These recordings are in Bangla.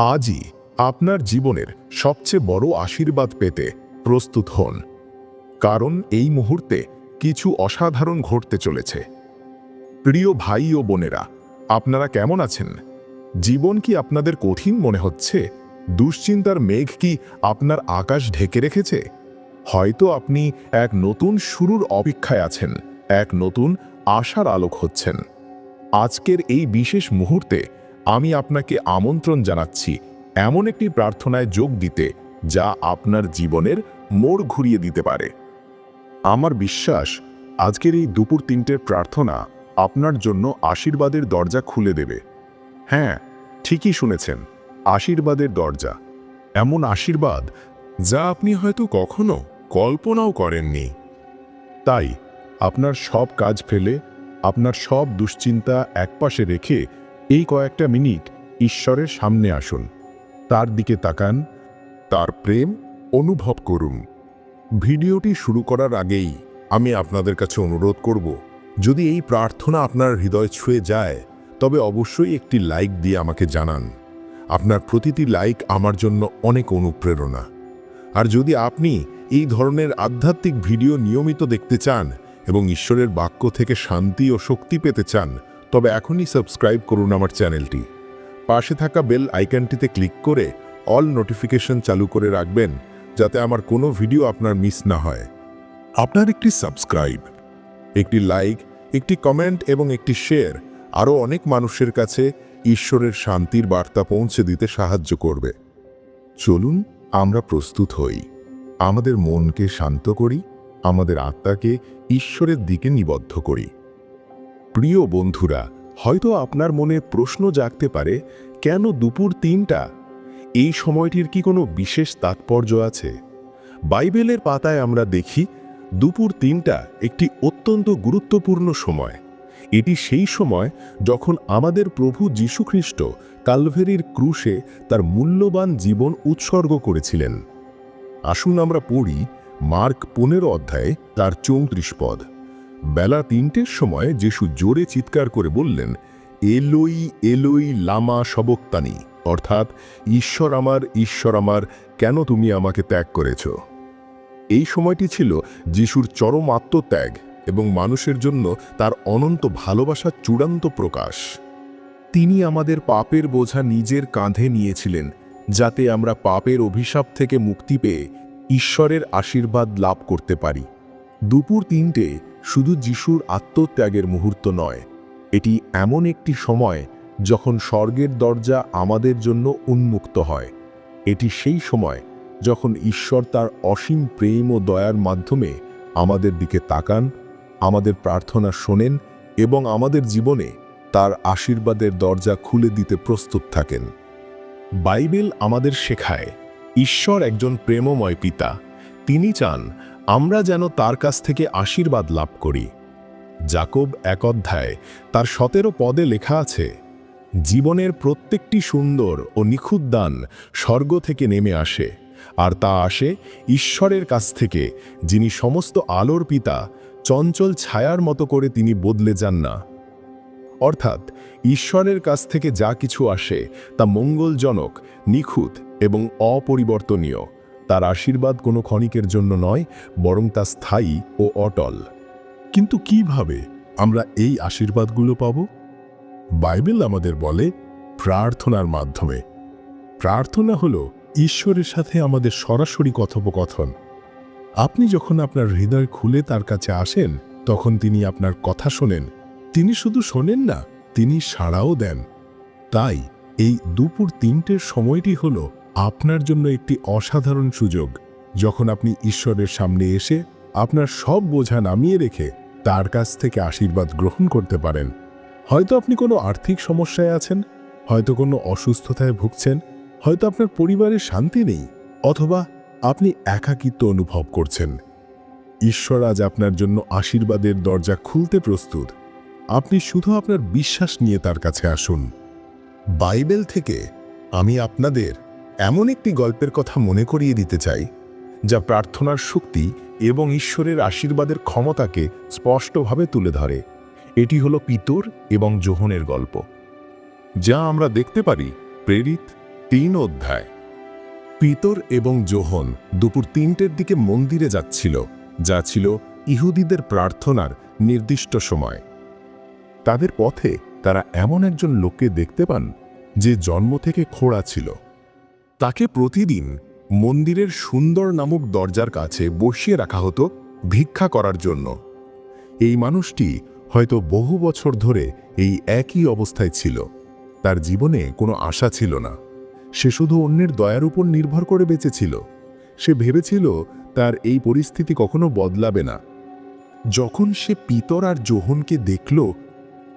আজই আপনার জীবনের সবচেয়ে বড় আশীর্বাদ পেতে প্রস্তুত হন। কারণ এই মুহূর্তে কিছু অসাধারণ ঘটতে চলেছে। প্রিয় ভাই ও বোনেরা, আপনারা কেমন আছেন? জীবন কি আপনাদের কঠিন মনে হচ্ছে? দুশ্চিন্তার মেঘ কি আপনার আকাশ ঢেকে রেখেছে? হয়তো আপনি এক নতুন শুরুর অপেক্ষায় আছেন, এক নতুন আশার আলোক হচ্ছেন। আজকের এই বিশেষ মুহূর্তে আমি আপনাকে আমন্ত্রণ জানাচ্ছি এমন একটি প্রার্থনায় যোগ দিতে যা আপনার জীবনের মোড় ঘুরিয়ে দিতে পারে। আমার বিশ্বাস, আজকের এই দুপুর তিনটের প্রার্থনা আপনার জন্য আশীর্বাদের দরজা খুলে দেবে। হ্যাঁ ঠিকই শুনেছেন, আশীর্বাদের দরজা। এমন আশীর্বাদ যা আপনি হয়তো কখনো কল্পনাও করেননি। তাই, আপনার সব কাজ ফেলে, আপনার সব দুশ্চিন্তা একপাশে রেখে এই কয়েকটা মিনিট ঈশ্বরের সামনে আসুন। তার দিকে তাকান, তার প্রেম অনুভব করুন। ভিডিওটি শুরু করার আগেই আমি আপনাদের কাছে অনুরোধ করব, যদি এই প্রার্থনা আপনার হৃদয় ছুঁয়ে যায়, তবে অবশ্যই একটি লাইক দিয়ে আমাকে জানান। আপনার প্রতিটি লাইক আমার জন্য অনেক অনুপ্রেরণা। আর যদি আপনি এই ধরনের আধ্যাত্মিক ভিডিও নিয়মিত দেখতে চান এবং ঈশ্বরের বাক্য থেকে শান্তি ও শক্তি পেতে চান তবে এখনই সাবস্ক্রাইব করুন আমার চ্যানেলটি। পাশে থাকা বেল আইকনটিতে ক্লিক করে অল নোটিফিকেশন চালু করে রাখবেন, যাতে আমার কোনো ভিডিও আপনার মিস না হয়। আপনার একটি সাবস্ক্রাইব, একটি লাইক, একটি কমেন্ট এবং একটি শেয়ার আরও অনেক মানুষের কাছে ঈশ্বরের শান্তির বার্তা পৌঁছে দিতে সাহায্য করবে। চলুন আমরা প্রস্তুত হই। আমাদের মনকে শান্ত করি, আমাদের আত্মাকে ঈশ্বরের দিকে নিবদ্ধ করি। প্রিয় বন্ধুরা, হয়তো আপনার মনে প্রশ্ন জাগতে পারে, কেন দুপুর তিনটা? এই সময়টির কি কোনো বিশেষ তাৎপর্য আছে? বাইবেলের পাতায় আমরা দেখি, দুপুর তিনটা একটি অত্যন্ত গুরুত্বপূর্ণ সময়। এটি সেই সময় যখন আমাদের প্রভু যীশুখ্রিস্ট কালভেরির ক্রুশে তার মূল্যবান জীবন উৎসর্গ করেছিলেন। আসুন আমরা পড়ি মার্ক পনেরো অধ্যায়ে তার চৌত্রিশ পদ। বেলা তিনটের সময় যিশু জোরে চিৎকার করে বললেন, এলোই এলোই লামা সবক্তানি, অর্থাৎ ঈশ্বর আমার ঈশ্বর আমার, কেন তুমি আমাকে ত্যাগ করেছ? এই সময়টি ছিল যিশুর চরম আত্মত্যাগ এবং মানুষের জন্য তার অনন্ত ভালোবাসার চূড়ান্ত প্রকাশ। তিনি আমাদের পাপের বোঝা নিজের কাঁধে নিয়েছিলেন, যাতে আমরা পাপের অভিশাপ থেকে মুক্তি পেয়ে ঈশ্বরের আশীর্বাদ লাভ করতে পারি। দুপুর তিনটে শুধু যিশুর আত্মত্যাগের মুহূর্ত নয়, এটি এমন একটি সময় যখন স্বর্গের দরজা আমাদের জন্য উন্মুক্ত হয়। এটি সেই সময় যখন ঈশ্বর তার অসীম প্রেম ও দয়ার মাধ্যমে আমাদের দিকে তাকান, আমাদের প্রার্থনা শোনেন এবং আমাদের জীবনে তার আশীর্বাদের দরজা খুলে দিতে প্রস্তুত থাকেন। বাইবেল আমাদের শেখায়, ঈশ্বর একজন প্রেমময় পিতা, তিনি চান আমরা যেন তার কাছ থেকে আশীর্বাদ লাভ করি। জাকব এক অধ্যায় তার সতেরো পদে লেখা আছে, জীবনের প্রত্যেকটি সুন্দর ও নিখুঁত দান স্বর্গ থেকে নেমে আসে, আর তা আসে ঈশ্বরের কাছ থেকে, যিনি সমস্ত আলোর পিতা, চঞ্চল ছায়ার মতো করে তিনি বদলে যান না। অর্থাৎ ঈশ্বরের কাছ থেকে যা কিছু আসে তা মঙ্গলজনক, নিখুঁত এবং অপরিবর্তনীয়। তার আশীর্বাদ কোনো ক্ষণিকের জন্য নয়, বরং তা স্থায়ী ও অটল। কিন্তু কীভাবে আমরা এই আশীর্বাদগুলো পাব? বাইবেল আমাদের বলে প্রার্থনার মাধ্যমে। প্রার্থনা হলো ঈশ্বরের সাথে আমাদের সরাসরি কথোপকথন। আপনি যখন আপনার হৃদয় খুলে তার কাছে আসেন, তখন তিনি আপনার কথা শোনেন। তিনি শুধু শোনেন না, তিনি সাড়াও দেন। তাই এই দুপুর তিনটের সময়টি হল আপনার জন্য একটি অসাধারণ সুযোগ। যখন আপনি ঈশ্বরের সামনে এসে আপনার সব বোঝা নামিয়ে রেখে তার কাছ থেকে আশীর্বাদ গ্রহণ করতে পারেন, হয়তো আপনি কোনো আর্থিক সমস্যায় আছেন, হয়তো কোনো অসুস্থতায় ভুগছেন, হয়তো আপনার পরিবারে শান্তি নেই, অথবা আপনি একাকিত্ব অনুভব করছেন। ঈশ্বর আজ আপনার জন্য আশীর্বাদের দরজা খুলতে প্রস্তুত। আপনি শুধু আপনার বিশ্বাস নিয়ে তার কাছে আসুন। বাইবেল থেকে আমি আপনাদের এমন একটি গল্পের কথা মনে করিয়ে দিতে চাই, যা প্রার্থনার শক্তি এবং ঈশ্বরের আশীর্বাদের ক্ষমতাকে স্পষ্টভাবে তুলে ধরে। এটি হলো পিতর এবং জোহনের গল্প, যা আমরা দেখতে পারি প্রেরিত তিন অধ্যায়। পিতর এবং জোহন দুপুর তিনটের দিকে মন্দিরে যাচ্ছিল, যা ছিল ইহুদিদের প্রার্থনার নির্দিষ্ট সময়। তাদের পথে তারা এমন একজন লোককে দেখতে পান, যে জন্ম থেকে খোড়া ছিল। তাকে প্রতিদিন মন্দিরের সুন্দর নামক দরজার কাছে বসিয়ে রাখা হতো ভিক্ষা করার জন্য। এই মানুষটি হয়তো বহু বছর ধরে এই একই অবস্থায় ছিল। তার জীবনে কোনো আশা ছিল না। সে শুধু অন্যের দয়ার উপর নির্ভর করে বেঁচেছিল। সে ভেবেছিল তার এই পরিস্থিতি কখনো বদলাবে না। যখন সে পিতর আর জোহনকে দেখল,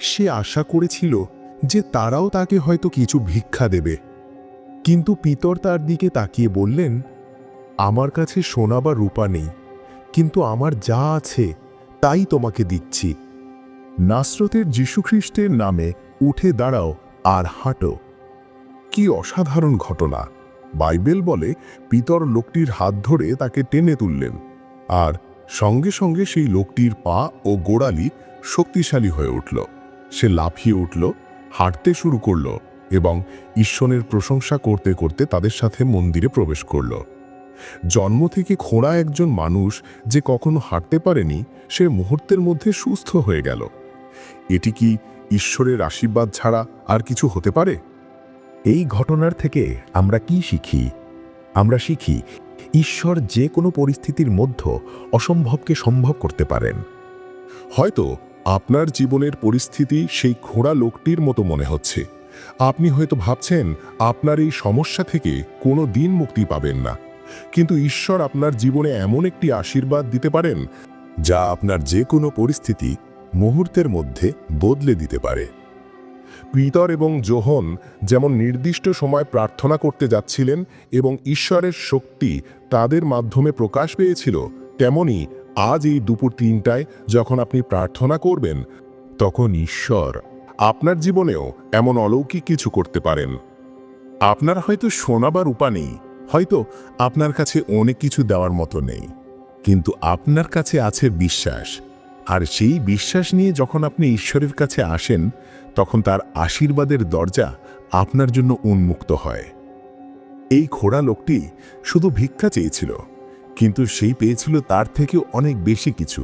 সে আশা করেছিল যে তারাও তাকে হয়তো কিছু ভিক্ষা দেবে। কিন্তু পিতর তার দিকে তাকিয়ে বললেন, আমার কাছে সোনা বা রূপা নেই, কিন্তু আমার যা আছে তাই তোমাকে দিচ্ছি। নাসরতের যীশুখ্রিস্টের নামে উঠে দাঁড়াও আর হাঁটো। কি অসাধারণ ঘটনা। বাইবেল বলে পিতর লোকটির হাত ধরে তাকে টেনে তুললেন, আর সঙ্গে সঙ্গে সেই লোকটির পা ও গোড়ালি শক্তিশালী হয়ে উঠল। সে লাফিয়ে উঠল, হাঁটতে শুরু করল এবং ঈশ্বরের প্রশংসা করতে করতে তাদের সাথে মন্দিরে প্রবেশ করল। জন্ম থেকে খোঁড়া একজন মানুষ যে কখনো হাঁটতে পারেনি সে মুহূর্তের মধ্যে সুস্থ হয়ে গেল। এটি কি ঈশ্বরের আশীর্বাদ ছাড়া আর কিছু হতে পারে? এই ঘটনার থেকে আমরা কি শিখি? আমরা শিখি ঈশ্বর যে কোনো পরিস্থিতির মধ্যে অসম্ভবকে সম্ভব করতে পারেন। হয়তো আপনার জীবনের পরিস্থিতি সেই খোঁড়া লোকটির মতো মনে হচ্ছে। আপনি হয়তো ভাবছেন, আপনার এই সমস্যা থেকে কোনো দিন মুক্তি পাবেন না। কিন্তু ঈশ্বর আপনার জীবনে এমন একটি আশীর্বাদ দিতে পারেন, যা আপনার যে কোনো পরিস্থিতি মুহূর্তের মধ্যে বদলে দিতে পারে। পিতর এবং জোহন যেমন নির্দিষ্ট সময় প্রার্থনা করতে যাচ্ছিলেন এবং ঈশ্বরের শক্তি তাদের মাধ্যমে প্রকাশ পেয়েছিল, তেমনি আজ এই দুপুর তিনটায় যখন আপনি প্রার্থনা করবেন, তখন ঈশ্বর আপনার জীবনেও এমন অলৌকিক কিছু করতে পারেন। আপনার হয়তো সোনা বা রূপা নেই, হয়তো আপনার কাছে অনেক কিছু দেওয়ার মতো নেই, কিন্তু আপনার কাছে আছে বিশ্বাস। আর সেই বিশ্বাস নিয়ে যখন আপনি ঈশ্বরের কাছে আসেন, তখন তার আশীর্বাদের দরজা আপনার জন্য উন্মুক্ত হয়। এই খোড়া লোকটি শুধু ভিক্ষা চেয়েছিল, কিন্তু সেই পেয়েছিল তার থেকেও অনেক বেশি কিছু।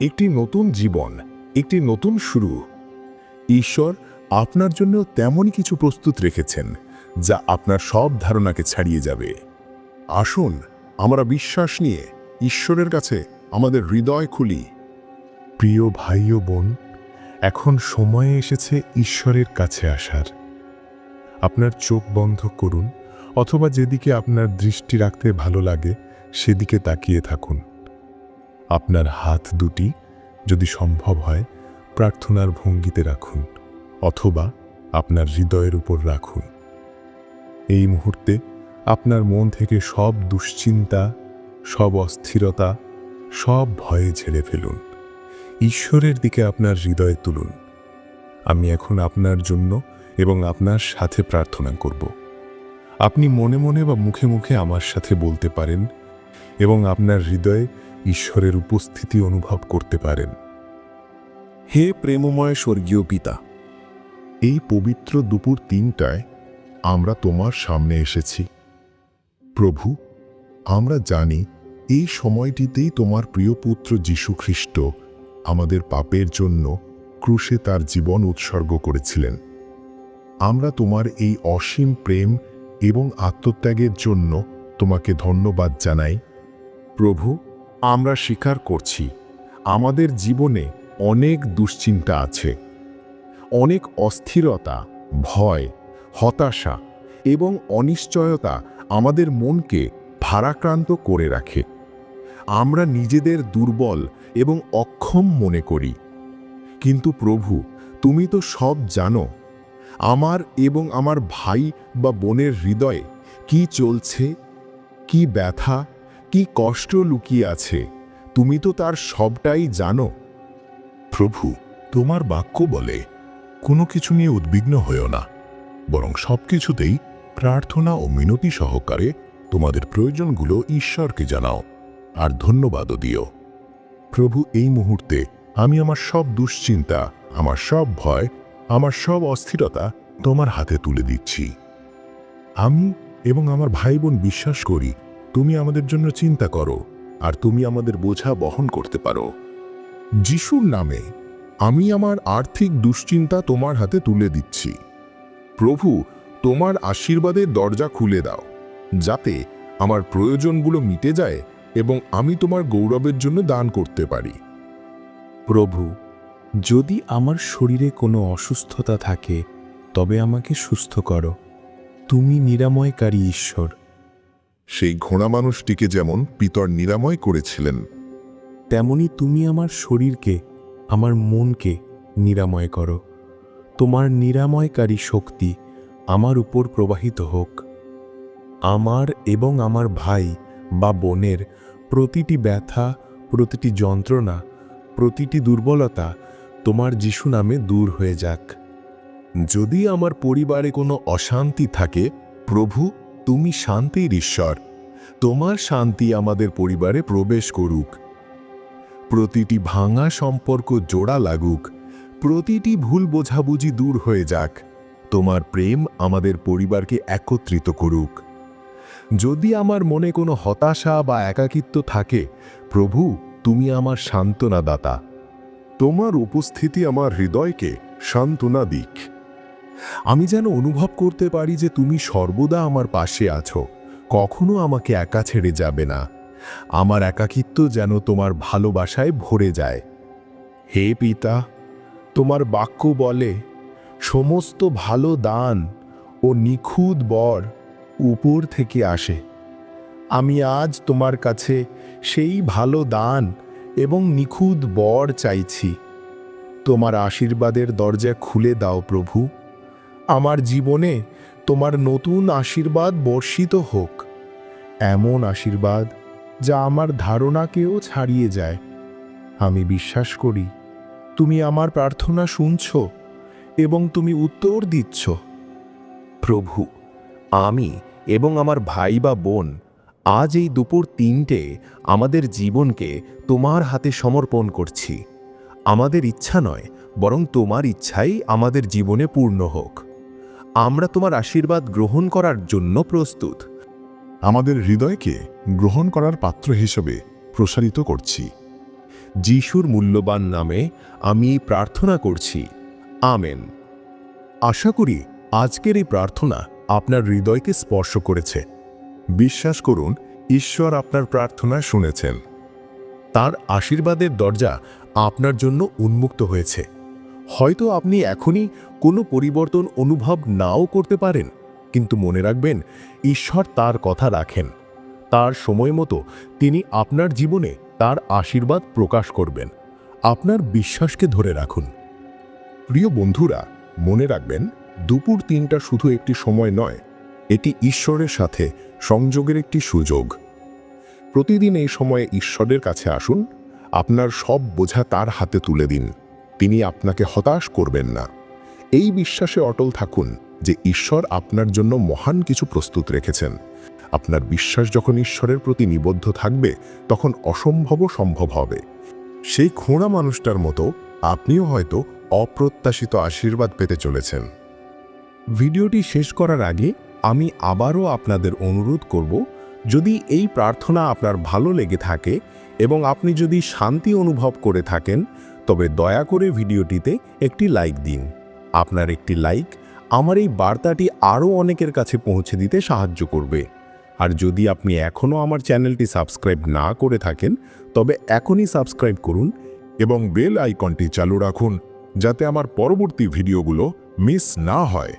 একটি নতুন জীবন, একটি নতুন শুরু। ঈশ্বর আপনার জন্য তেমনই কিছু প্রস্তুত রেখেছেন, যা আপনার সব ধারণাকে ছাড়িয়ে যাবে। আসুন, আমরা বিশ্বাস নিয়ে ঈশ্বরের কাছে আমাদের হৃদয় খুলি। প্রিয় ভাই ও বোন, এখন সময়ে এসেছে ঈশ্বরের কাছে আসার। আপনার চোখ বন্ধ করুন, অথবা যেদিকে আপনার দৃষ্টি রাখতে ভালো লাগে, সেদিকে তাকিয়ে থাকুন। আপনার হাত দুটি যদি সম্ভব হয় প্রার্থনার ভঙ্গিতে রাখুন অথবা আপনার হৃদয়ের উপর রাখুন। এই মুহূর্তে আপনার মন থেকে সব দুশ্চিন্তা, সব অস্থিরতা, সব ভয়ে ঝেড়ে ফেলুন। ঈশ্বরের দিকে আপনার হৃদয়ে তুলুন। আমি এখন আপনার জন্য এবং আপনার সাথে প্রার্থনা করব। আপনি মনে মনে বা মুখে মুখে আমার সাথে বলতে পারেন এবং আপনার হৃদয়ে ঈশ্বরের উপস্থিতি অনুভব করতে পারেন। হে প্রেমময় স্বর্গীয় পিতা এই পবিত্র দুপুর তিনটায় আমরা তোমার সামনে এসেছি। প্রভু আমরা জানি এই সময়টিতেই তোমার প্রিয় পুত্র যীশু খ্রিস্ট আমাদের পাপের জন্য ক্রুশে তার জীবন উৎসর্গ করেছিলেন। আমরা তোমার এই অসীম প্রেম এবং আত্মত্যাগের জন্য তোমাকে ধন্যবাদ জানাই। প্রভু আমরা স্বীকার করছি আমাদের জীবনে অনেক দুশ্চিন্তা আছে। অনেক অস্থিরতা, ভয়, হতাশা এবং অনিশ্চয়তা আমাদের মনকে ভারাক্রান্ত করে রাখে। আমরা নিজেদের দুর্বল এবং অক্ষম মনে করি। কিন্তু প্রভু, তুমি তো সব জানো, আমার এবং আমার ভাই বা বোনের হৃদয়ে কি চলছে, কি ব্যথা, কি কষ্ট লুকিয়ে আছে, তুমি তো তার সবটাই জানো। প্রভু, তোমার বাক্য বলে, কোনো কিছু নিয়ে উদ্বিগ্ন হয়েও না, বরং সব কিছুতেই প্রার্থনা ও মিনতি সহকারে তোমাদের প্রয়োজনগুলো ঈশ্বরকে জানাও, আর ধন্যবাদও দিও। প্রভু, এই মুহূর্তে আমি আমার সব দুশ্চিন্তা, আমার সব ভয়, আমার সব অস্থিরতা তোমার হাতে তুলে দিচ্ছি। আমি এবং আমার ভাই বোন বিশ্বাস করি, তুমি আমাদের জন্য চিন্তা করো, আর তুমি আমাদের বোঝা বহন করতে পারো। যিশুর নামে আমি আমার আর্থিক দুশ্চিন্তা তোমার হাতে তুলে দিচ্ছি। প্রভু তোমার আশীর্বাদের দরজা খুলে দাও যাতে আমার প্রয়োজনগুলো মিটে যায় এবং আমি তোমার গৌরবের জন্য দান করতে পারি। প্রভু যদি আমার শরীরে কোনো অসুস্থতা থাকে তবে আমাকে সুস্থ করো। তুমি নিরাময়কারী ঈশ্বর। সেই ঘোড়া মানুষটিকে যেমন পিতর নিরাময় করেছিলেন তেমনি তুমি আমার শরীরকে, আমার মনকে নিরাময় করো। তোমার নিরাময়কারী শক্তি আমার উপর প্রবাহিত হোক। আমার এবং আমার ভাই বা বোনের প্রতিটি ব্যথা, প্রতিটি যন্ত্রণা, প্রতিটি দুর্বলতা তোমার যিশু নামে দূর হয়ে যাক। যদি আমার পরিবারে কোনো অশান্তি থাকে, প্রভু, তুমি শান্তির ঈশ্বর। তোমার শান্তি আমাদের পরিবারে প্রবেশ করুক। প্রতিটি ভাঙা সম্পর্ক জোড়া লাগুক, প্রতিটি ভুল বোঝাবুঝি দূর হয়ে যাক, তোমার প্রেম আমাদের পরিবারকে একত্রিত করুক। যদি আমার মনে কোনো হতাশা বা একাকিত্ব থাকে, প্রভু, তুমি আমার সান্ত্বনা দাতা তোমার উপস্থিতি আমার হৃদয়কে সান্ত্বনা দিক। আমি যেন অনুভব করতে পারি যে তুমি সর্বদা আমার পাশে আছো, কখনো আমাকে একা ছেড়ে যাবে না। আমার একাকিত্ব যেন তোমার ভালোবাসায় ভরে যায়। হে পিতা, তোমার বাক্য বলে, সমস্ত ভালো দান ও নিখুঁত বর উপর থেকে আসে। আমি আজ তোমার কাছে সেই ভালো দান এবং নিখুঁত বর চাইছি। তোমার আশীর্বাদের দরজা খুলে দাও প্রভু। আমার জীবনে তোমার নতুন আশীর্বাদ বর্ষিত হোক। এমন আশীর্বাদ যা আমার ধারণাকেও ছাড়িয়ে যায়। আমি বিশ্বাস করি, তুমি আমার প্রার্থনা শুনছ এবং তুমি উত্তর দিচ্ছ। প্রভু, আমি এবং আমার ভাই বা বোন আজ এই দুপুর তিনটে আমাদের জীবনকে তোমার হাতে সমর্পণ করছি। আমাদের ইচ্ছা নয়, বরং তোমার ইচ্ছাই আমাদের জীবনে পূর্ণ হোক। আমরা তোমার আশীর্বাদ গ্রহণ করার জন্য প্রস্তুত। আমাদের হৃদয়কে গ্রহণ করার পাত্র হিসেবে প্রসারিত করছি। যিশুর মূল্যবান নামে আমি প্রার্থনা করছি। আমেন। আশা করি আজকের এই প্রার্থনা আপনার হৃদয়কে স্পর্শ করেছে। বিশ্বাস করুন, ঈশ্বর আপনার প্রার্থনা শুনেছেন। তার আশীর্বাদের দরজা আপনার জন্য উন্মুক্ত হয়েছে। হয়তো আপনি এখনই কোনো পরিবর্তন অনুভব নাও করতে পারেন। কিন্তু মনে রাখবেন, ঈশ্বর তার কথা রাখেন। তার সময় মতো তিনি আপনার জীবনে তার আশীর্বাদ প্রকাশ করবেন। আপনার বিশ্বাসকে ধরে রাখুন। প্রিয় বন্ধুরা, মনে রাখবেন, দুপুর তিনটা শুধু একটি সময় নয়, এটি ঈশ্বরের সাথে সংযোগের একটি সুযোগ। প্রতিদিন এই সময়ে ঈশ্বরের কাছে আসুন, আপনার সব বোঝা তার হাতে তুলে দিন। তিনি আপনাকে হতাশ করবেন না। এই বিশ্বাসে অটল থাকুন যে ঈশ্বর আপনার জন্য মহান কিছু প্রস্তুত রেখেছেন। আপনার বিশ্বাস যখন ঈশ্বরের প্রতি নিবদ্ধ থাকবে, তখন অসম্ভবও সম্ভব হবে। সেই খোঁড়া মানুষটার মতো আপনিও হয়তো অপ্রত্যাশিত আশীর্বাদ পেতে চলেছেন। ভিডিওটি শেষ করার আগে আমি আবারও আপনাদের অনুরোধ করব, যদি এই প্রার্থনা আপনার ভালো লেগে থাকে এবং আপনি যদি শান্তি অনুভব করে থাকেন, তবে দয়া করে ভিডিওটিতে একটি লাইক দিন। আপনার একটি লাইক আমার এই বার্তাটি আরও অনেকের কাছে পৌঁছে দিতে সাহায্য করবে। আর যদি আপনি এখনও আমার চ্যানেলটি সাবস্ক্রাইব না করে থাকেন, তবে এখনই সাবস্ক্রাইব করুন এবং বেল আইকনটি চালু রাখুন যাতে আমার পরবর্তী ভিডিওগুলো মিস না হয়।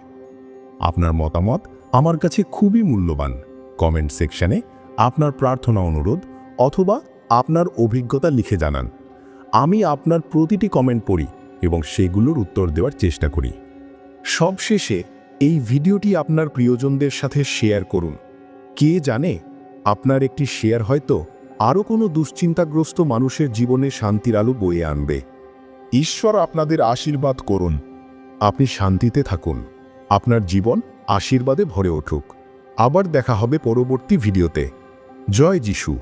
আপনার মতামত আমার কাছে খুবই মূল্যবান। কমেন্ট সেকশনে আপনার প্রার্থনা অনুরোধ অথবা আপনার অভিজ্ঞতা লিখে জানান। আমি আপনার প্রতিটি কমেন্ট পড়ি এবং সেগুলোর উত্তর দেওয়ার চেষ্টা করি। সবশেষে, এই ভিডিওটি আপনার প্রিয়জনদের সাথে শেয়ার করুন। কে জানে, আপনার একটি শেয়ার হয়তো আরও কোনো দুশ্চিন্তাগ্রস্ত মানুষের জীবনে শান্তির আলো বয়ে আনবে। ঈশ্বর আপনাদের আশীর্বাদ করুন। আপনি শান্তিতে থাকুন। আপনার জীবন আশীর্বাদে ভরে উঠুক। আবার দেখা হবে পরবর্তী ভিডিওতে। জয় যিশু।